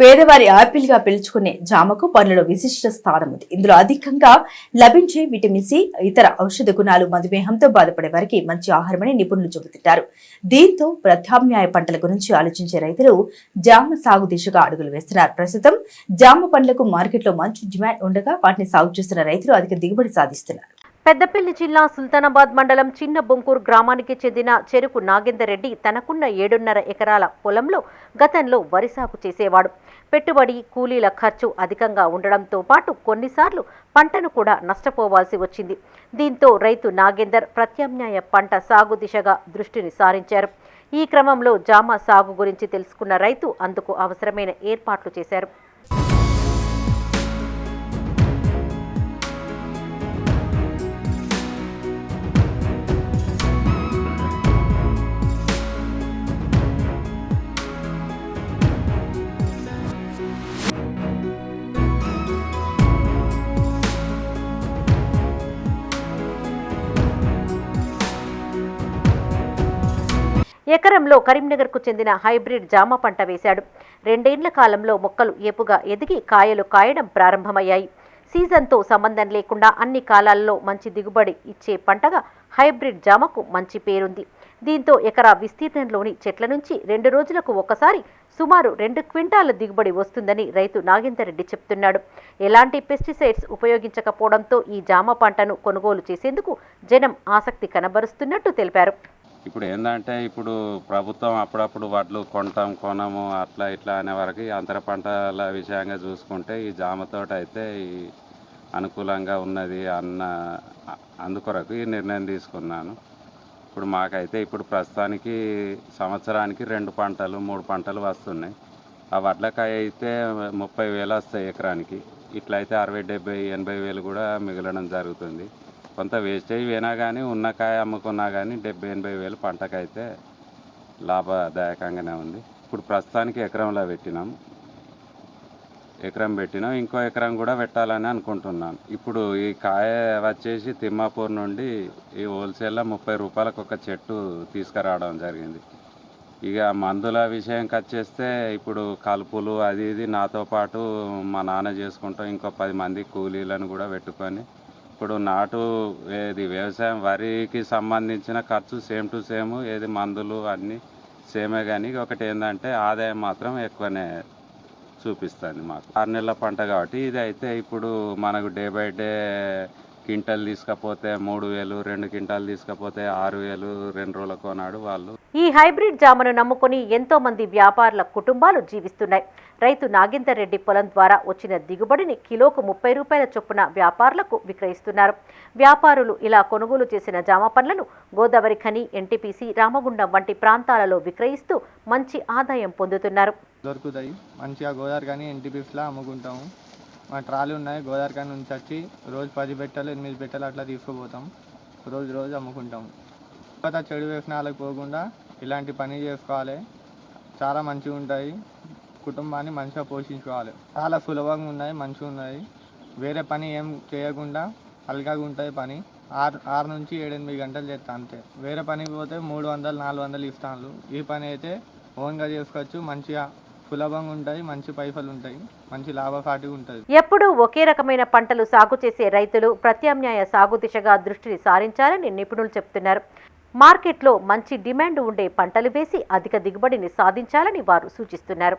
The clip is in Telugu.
పేదవారి యాపిల్గా పిలుచుకునే జామకు పనులలో విశిష్ట స్థానం ఉంది. ఇందులో అధికంగా లభించే విటమిన్ సి ఇతర ఔషధ గుణాలు మధుమేహంతో బాధపడే వారికి మంచి ఆహారమని నిపుణులు చెబుతుంటారు. దీంతో ప్రత్యామ్నాయ పంటల గురించి ఆలోచించే రైతులు జామ సాగు దిశగా అడుగులు వేస్తున్నారు. ప్రస్తుతం జామ పండ్లకు మార్కెట్లో మంచి డిమాండ్ ఉండగా వాటిని సాగు చేస్తున్న రైతులు అధిక దిగుబడి సాధిస్తున్నారు. పెద్దపల్లి జిల్లా సుల్తానాబాద్ మండలం చిన్న బొంకూరు గ్రామానికి చెందిన చెరుకు నాగేందర్ రెడ్డి తనకున్న ఏడున్నర ఎకరాల పొలంలో గతంలో వరి సాగు చేసేవాడు. పెట్టుబడి కూలీల ఖర్చు అధికంగా ఉండడంతో పాటు కొన్నిసార్లు పంటను కూడా నష్టపోవాల్సి వచ్చింది. దీంతో రైతు నాగేందర్ ప్రత్యామ్నాయ పంట సాగు దిశగా దృష్టిని సారించారు. ఈ క్రమంలో జామ సాగు గురించి తెలుసుకున్న రైతు అందుకు అవసరమైన ఏర్పాట్లు చేశారు. ఎకరంలో కరీంనగర్కు చెందిన హైబ్రిడ్ జామ పంట వేశాడు. రెండేండ్ల కాలంలో మొక్కలు ఏపుగా ఎదిగి కాయలు కాయడం ప్రారంభమయ్యాయి. సీజన్తో సంబంధం లేకుండా అన్ని కాలాల్లో మంచి దిగుబడి ఇచ్చే పంటగా హైబ్రిడ్ జామకు మంచి పేరుంది. దీంతో ఎకరా విస్తీర్ణంలోని చెట్ల నుంచి రెండు రోజులకు ఒకసారి సుమారు రెండు క్వింటాల దిగుబడి వస్తుందని రైతు నాగేందర్రెడ్డి చెప్తున్నాడు. ఎలాంటి పెస్టిసైడ్స్ ఉపయోగించకపోవడంతో ఈ జామ పంటను కొనుగోలు చేసేందుకు జనం ఆసక్తి కనబరుస్తున్నట్టు తెలిపారు. ఇప్పుడు ఏంటంటే ఇప్పుడు ప్రభుత్వం అప్పుడప్పుడు వడ్లు కొంటాం కొనము అట్లా ఇట్లా అనే వరకు అంతర పంటల విషయంగా చూసుకుంటే ఈ జామ తోట అయితే ఈ అనుకూలంగా ఉన్నది అన్న అందుకొరకు ఈ నిర్ణయం తీసుకున్నాను. ఇప్పుడు మాకైతే ఇప్పుడు ప్రస్తుతానికి సంవత్సరానికి రెండు పంటలు మూడు పంటలు వస్తున్నాయి. ఆ వడ్లకాయ అయితే ముప్పై వేలు వస్తాయి ఎకరానికి. ఇట్లయితే అరవై డెబ్బై ఎనభై వేలు కూడా మిగలడం జరుగుతుంది. కొంత వేస్టేజ్ పోయినా కానీ ఉన్న కాయ అమ్ముకున్నా కానీ డెబ్బై ఎనభై వేలు పంటకైతే లాభదాయకంగానే ఉంది. ఇప్పుడు ప్రస్తుతానికి ఎకరంలో పెట్టినాం. ఎకరం పెట్టినాం. ఇంకో ఎకరం కూడా పెట్టాలని అనుకుంటున్నాను ఇప్పుడు ఈ కాయ వచ్చేసి తిమ్మాపూర్ నుండి ఈ హోల్సేల్లో ముప్పై రూపాయలకు ఒక చెట్టు తీసుకురావడం జరిగింది. ఇక మందుల విషయంకి వచ్చేస్తే ఇప్పుడు కలుపులు అది ఇది నాతో పాటు మా నాన్న చేసుకుంటాం ఇంకో పది మంది కూలీలను కూడా పెట్టుకొని ఇప్పుడు నాటు ఏది వ్యవసాయం వరికి సంబంధించిన ఖర్చు సేమ్ టు సేమ్ ఏది మందులు అన్నీ సేమే కానీ ఒకటి ఏంటంటే ఆదాయం మాత్రం ఎక్కువనే చూపిస్తుంది మాకు. ఆరు నెలల పంట కాబట్టి ఇది అయితే ఇప్పుడు మనకు డే బై డే క్వింటల్ తీసుకపోతే మూడు వేలు రెండు క్వింటాలు తీసుకపోతే ఆరు వేలు రెండు రోజులకు నాడు వాళ్ళు ఈ హైబ్రిడ్ జామను నమ్ముకుని ఎంతో మంది వ్యాపారుల కుటుంబాలు జీవిస్తున్నాయి. రైతు నాగేందర్ రెడ్డి పొలం ద్వారా వచ్చిన దిగుబడిని కిలోకు ముప్పై రూపాయల చొప్పున వ్యాపారులకు విక్రయిస్తున్నారు. వ్యాపారులు ఇలా కొనుగోలు చేసిన జామ పండ్లను గోదావరి ఖని ఎన్టీపీసీ రామగుండం వంటి ప్రాంతాలలో విక్రయిస్తూ మంచి ఆదాయం పొందుతున్నారు. దొరుకుతాయి. మంచిగా గోదావరి ఖని ఎన్టీపీసీలో అమ్ముకుంటాము. మా ట్రాలీ ఉన్నాయి. గోదావరి ఖని నుంచి వచ్చి రోజు పది పెట్టెలు ఎనిమిది పెట్టెలు అట్లా తీసుకుపోతాం. రోజు రోజు అమ్ముకుంటాము. తర్వాత చెడు వ్యసనాలకు పోకుండా ఇలాంటి పని చేసుకోవాలి. చాలా మంచిగా ఉంటాయి. కుటుంబాన్ని మంచిగా పోషించుకోవాలి. చాలా సులభంగా ఉన్నాయి మంచిగా ఉన్నాయి. వేరే పని ఏం చేయకుండా అల్గాగా ఉంటుంది పని. ఆరు ఆరు నుంచి ఏడెనిమిది గంటలు చేస్తా అంతే. వేరే పనికి పోతే మూడు వందలు నాలుగు వందలు ఇస్తాను ఈ పని అయితే ఓన్గా చేసుకోవచ్చు. మంచిగా సులభంగా ఉంటాయి మంచి పైసలు ఉంటాయి మంచి లాభసాటిగా ఉంటుంది ఎప్పుడూ ఒకే రకమైన పంటలు సాగు చేసే రైతులు ప్రత్యామ్నాయ సాగు దిశగా దృష్టిని సారించాలని నిపుణులు చెప్తున్నారు. మార్కెట్లో మంచి డిమాండ్ ఉండే పంటలు వేసి అధిక దిగుబడిని సాధించాలని వారు సూచిస్తున్నారు.